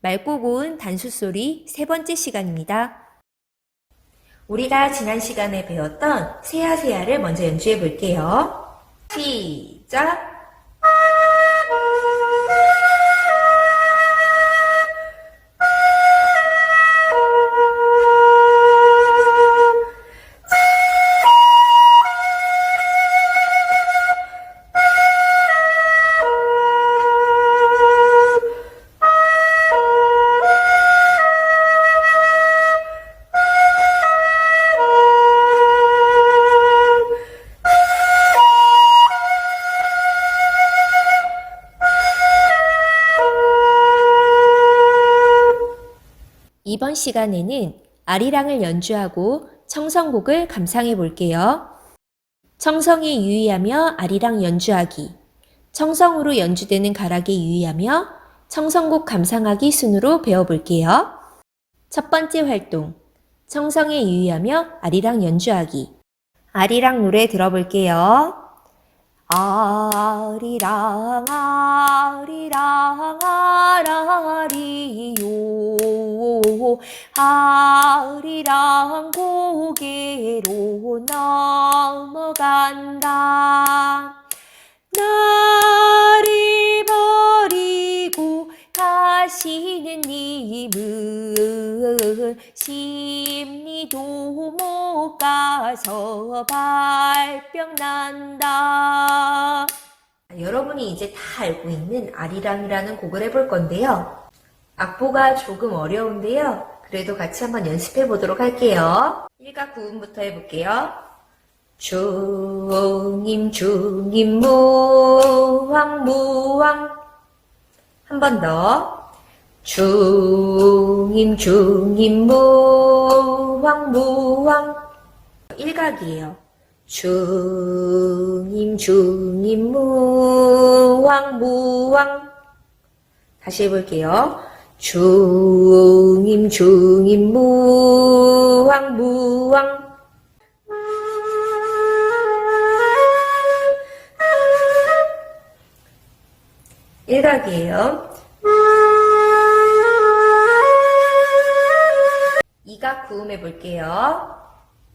맑고 고운 단수소리 세 번째 시간입니다. 우리가 지난 시간에 배웠던 세아세아를 먼저 연주해 볼게요. 시작! 이번 시간에는 아리랑을 연주하고 청성곡을 감상해 볼게요. 청성에 유의하며 아리랑 연주하기, 청성으로 연주되는 가락에 유의하며 청성곡 감상하기 순으로 배워볼게요. 첫 번째 활동, 청성에 유의하며 아리랑 연주하기. 아리랑 노래 들어볼게요. 아리랑 아리랑 아라리요 아리랑 고개로 넘어간다 나를 버리고 가시는 님은 심리도 못 가서 발병 난다. 여러분이 이제 다 알고 있는 아리랑이라는 곡을 해볼 건데요. 악보가 조금 어려운데요. 그래도 같이 한번 연습해 보도록 할게요. 1과 9음부터 해볼게요. 중임 중임 무왕 무왕 한 번 더. 중임 중임 무왕 무왕 일각이에요. 중임 중임 무왕 무왕 다시 해볼게요. 중임 중임 무왕 무왕 일각이에요. 이각 구음해 볼게요.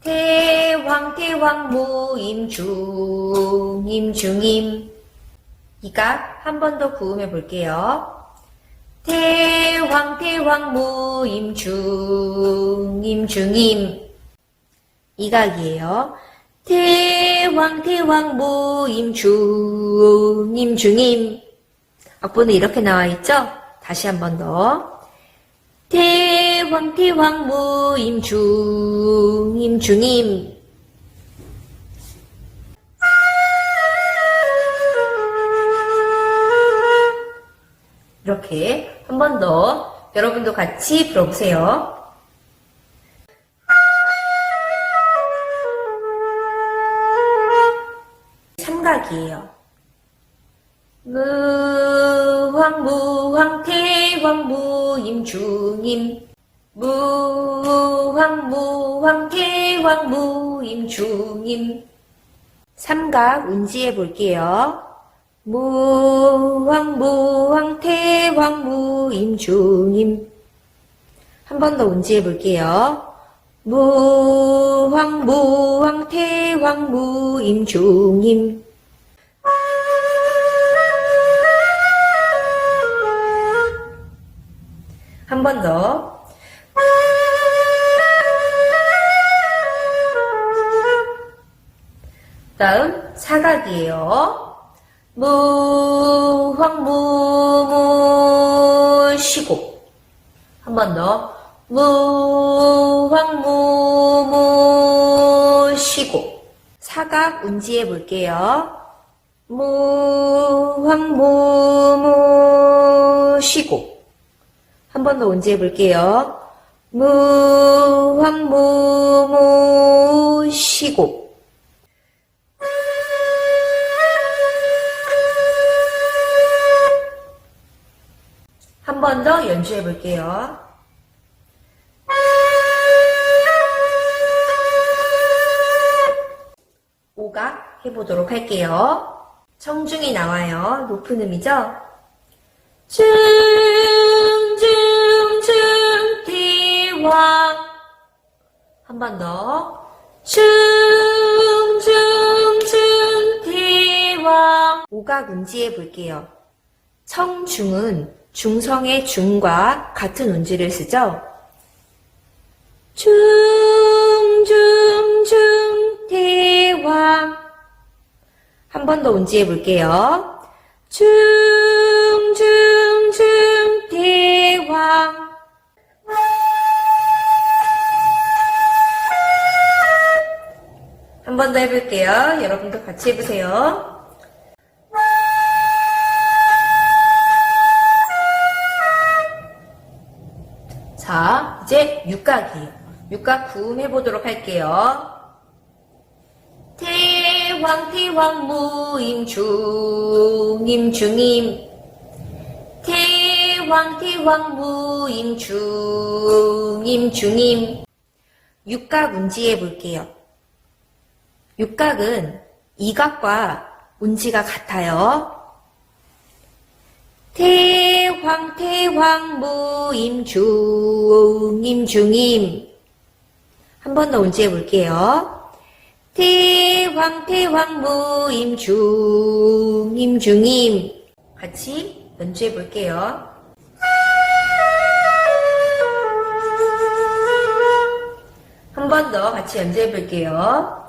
태왕 태왕 무임 중임 중임 이각 한 번 더 구음해 볼게요. 태왕 태왕 무임 중임 중임 이각이에요. 태왕 태왕 무임 중임 중임 악보는 이렇게 나와 있죠? 다시 한 번 더. 태왕 태왕 무임 중임 중임 이렇게 한 번 더 여러분도 같이 불어보세요. 삼각이에요. 무황 무황 태황 무임 중임 무황 무황 태황 무임 중임 삼각 운지해 볼게요. 무황 무황 태황 무임 중임 한 번 더 운지해 볼게요. 무황 무황 태황 무임 중임 한 번 더. 다음 사각이에요. 무황 무무 쉬고 한 번 더. 무황 무무 쉬고 사각 운지해 볼게요. 무황 무무 쉬고 한 번 더 운지해 볼게요. 무황 무무 쉬고 한번더 연주해 볼게요. 오각 해보도록 할게요. 청중이 나와요. 높은 음이죠? 중중중티와 한번 더. 중중중티와 오각 음지해 볼게요. 청중은 중성의 중과 같은 운지를 쓰죠. 충충충 대왕. 한 번 더 운지해 볼게요. 충충충 대왕. 한 번 더 해볼게요. 여러분도 같이 해보세요. 자, 이제 육각이에요. 육각 구음 해보도록 할게요. 태왕 태왕 무임 중임 중임 태왕 태왕 무임 중임 중임 육각 운지해 볼게요. 육각은 이각과 운지가 같아요. 태황 태황 무임 중임 중임 한 번 더 운지해 볼게요. 태황 태황 무임 중임 중임 같이 연주해 볼게요. 한 번 더 같이 연주해 볼게요.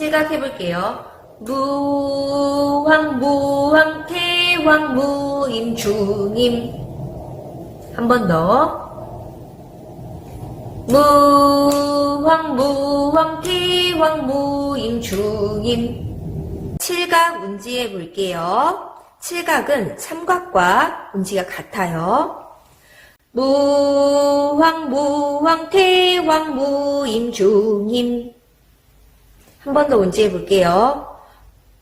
실각해 볼게요. 무황 무황 태황 무임 중임 한 번 더. 무황 무황 태황 무임 중임 칠각 운지해 볼게요. 칠각은 삼각과 운지가 같아요. 무황 무황 태황 무임 중임 한 번 더 운지해 볼게요.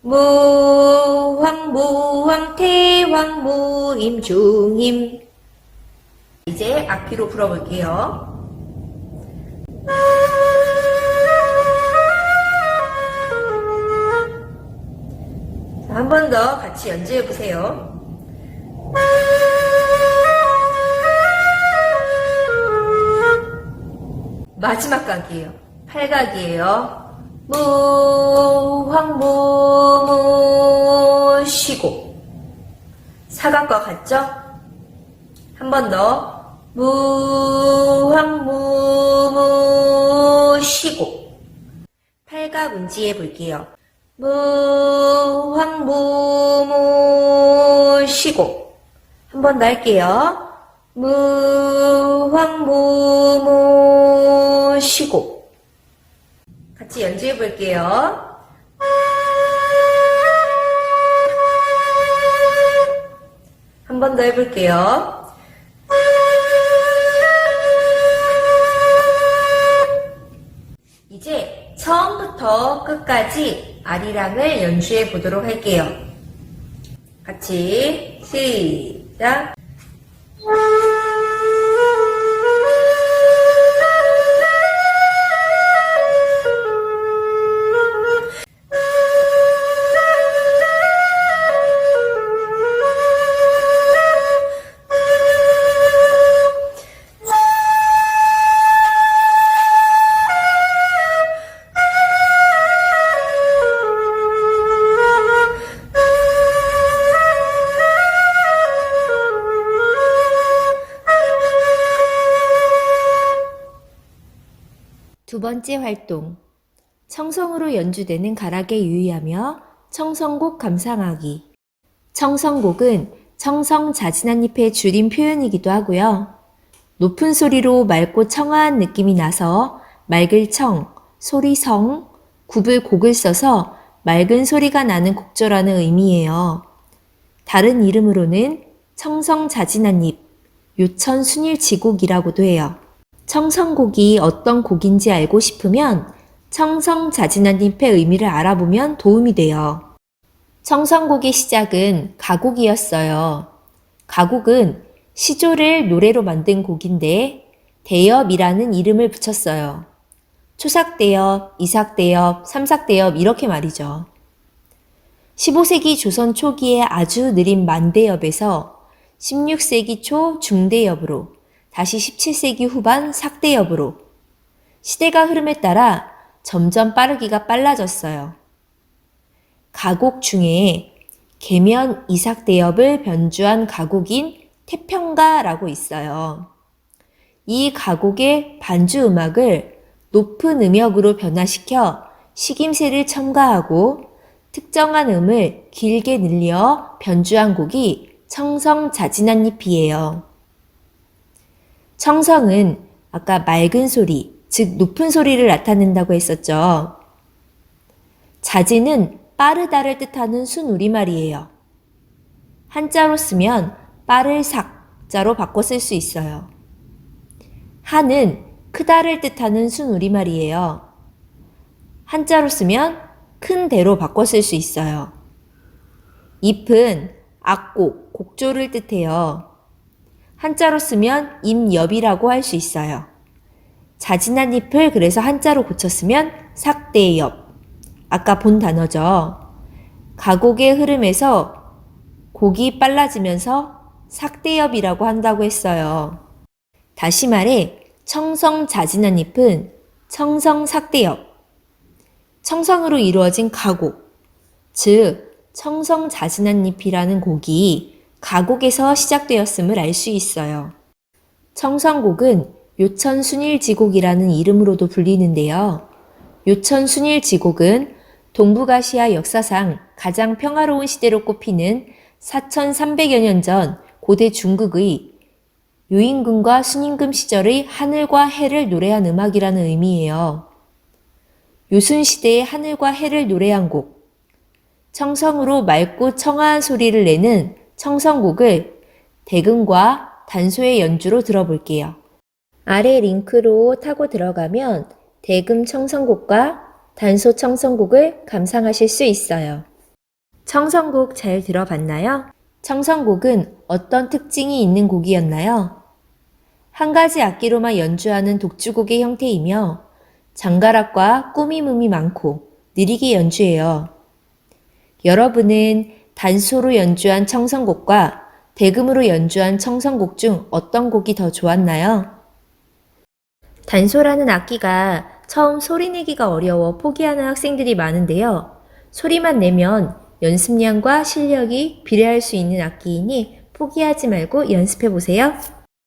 무황 무황 태황 무임 중임 이제 악기로 불어볼게요. 한 번 더 같이 연주해 보세요. 마지막 각이에요. 팔각이에요. 무황 무무 쉬고 사각과 같죠? 한 번 더. 무황 무무 쉬고 팔각 운지해 볼게요. 무황 무무 쉬고 한 번 더 할게요. 무황 무무 쉬고 같이 연주해 볼게요. 한 번 더 해볼게요. 이제 처음부터 끝까지 아리랑을 연주해 보도록 할게요. 같이 시작. 번째 활동. 청성으로 연주되는 가락에 유의하며 청성곡 감상하기. 청성곡은 청성 자진한잎의 줄임 표현이기도 하고요. 높은 소리로 맑고 청아한 느낌이 나서 맑을 청, 소리 성, 굽을 곡을 써서 맑은 소리가 나는 곡조라는 의미예요. 다른 이름으로는 청성 자진한잎, 요천 순일지곡이라고도 해요. 청성곡이 어떤 곡인지 알고 싶으면 청성자진한잎의 의미를 알아보면 도움이 돼요. 청성곡의 시작은 가곡이었어요. 가곡은 시조를 노래로 만든 곡인데 대엽이라는 이름을 붙였어요. 초삭대엽, 이삭대엽, 삼삭대엽 이렇게 말이죠. 15세기 조선 초기에 아주 느린 만대엽에서 16세기 초 중대엽으로, 다시 17세기 후반 삭대엽으로, 시대가 흐름에 따라 점점 빠르기가 빨라졌어요. 가곡 중에 계면 이삭대엽을 변주한 가곡인 태평가라고 있어요. 이 가곡의 반주 음악을 높은 음역으로 변화시켜 식임새를 첨가하고 특정한 음을 길게 늘려 변주한 곡이 청성자진한 잎이에요. 청성은 아까 맑은 소리, 즉 높은 소리를 나타낸다고 했었죠. 자진은 빠르다를 뜻하는 순우리말이에요. 한자로 쓰면 빠를 삭자로 바꿔 쓸 수 있어요. 한은 크다를 뜻하는 순우리말이에요. 한자로 쓰면 큰 대로 바꿔 쓸 수 있어요. 잎은 악곡, 곡조를 뜻해요. 한자로 쓰면 임엽이라고 할 수 있어요. 자진한 잎을 그래서 한자로 고쳤으면 삭대엽. 아까 본 단어죠. 가곡의 흐름에서 곡이 빨라지면서 삭대엽이라고 한다고 했어요. 다시 말해 청성 자진한 잎은 청성 삭대엽. 청성으로 이루어진 가곡, 즉 청성 자진한 잎이라는 곡이 가곡에서 시작되었음을 알 수 있어요. 청성곡은 요천순일지곡이라는 이름으로도 불리는데요. 요천순일지곡은 동북아시아 역사상 가장 평화로운 시대로 꼽히는 4300여 년 전 고대 중국의 요임금과 순임금 시절의 하늘과 해를 노래한 음악이라는 의미예요. 요순 시대의 하늘과 해를 노래한 곡, 청성으로 맑고 청아한 소리를 내는 청성곡을 대금과 단소의 연주로 들어볼게요. 아래 링크로 타고 들어가면 대금 청성곡과 단소 청성곡을 감상하실 수 있어요. 청성곡 잘 들어봤나요? 청성곡은 어떤 특징이 있는 곡이었나요? 한 가지 악기로만 연주하는 독주곡의 형태이며 장가락과 꾸밈음이 많고 느리게 연주해요. 여러분은 단소로 연주한 청성곡과 대금으로 연주한 청성곡 중 어떤 곡이 더 좋았나요? 단소라는 악기가 처음 소리 내기가 어려워 포기하는 학생들이 많은데요. 소리만 내면 연습량과 실력이 비례할 수 있는 악기이니 포기하지 말고 연습해 보세요.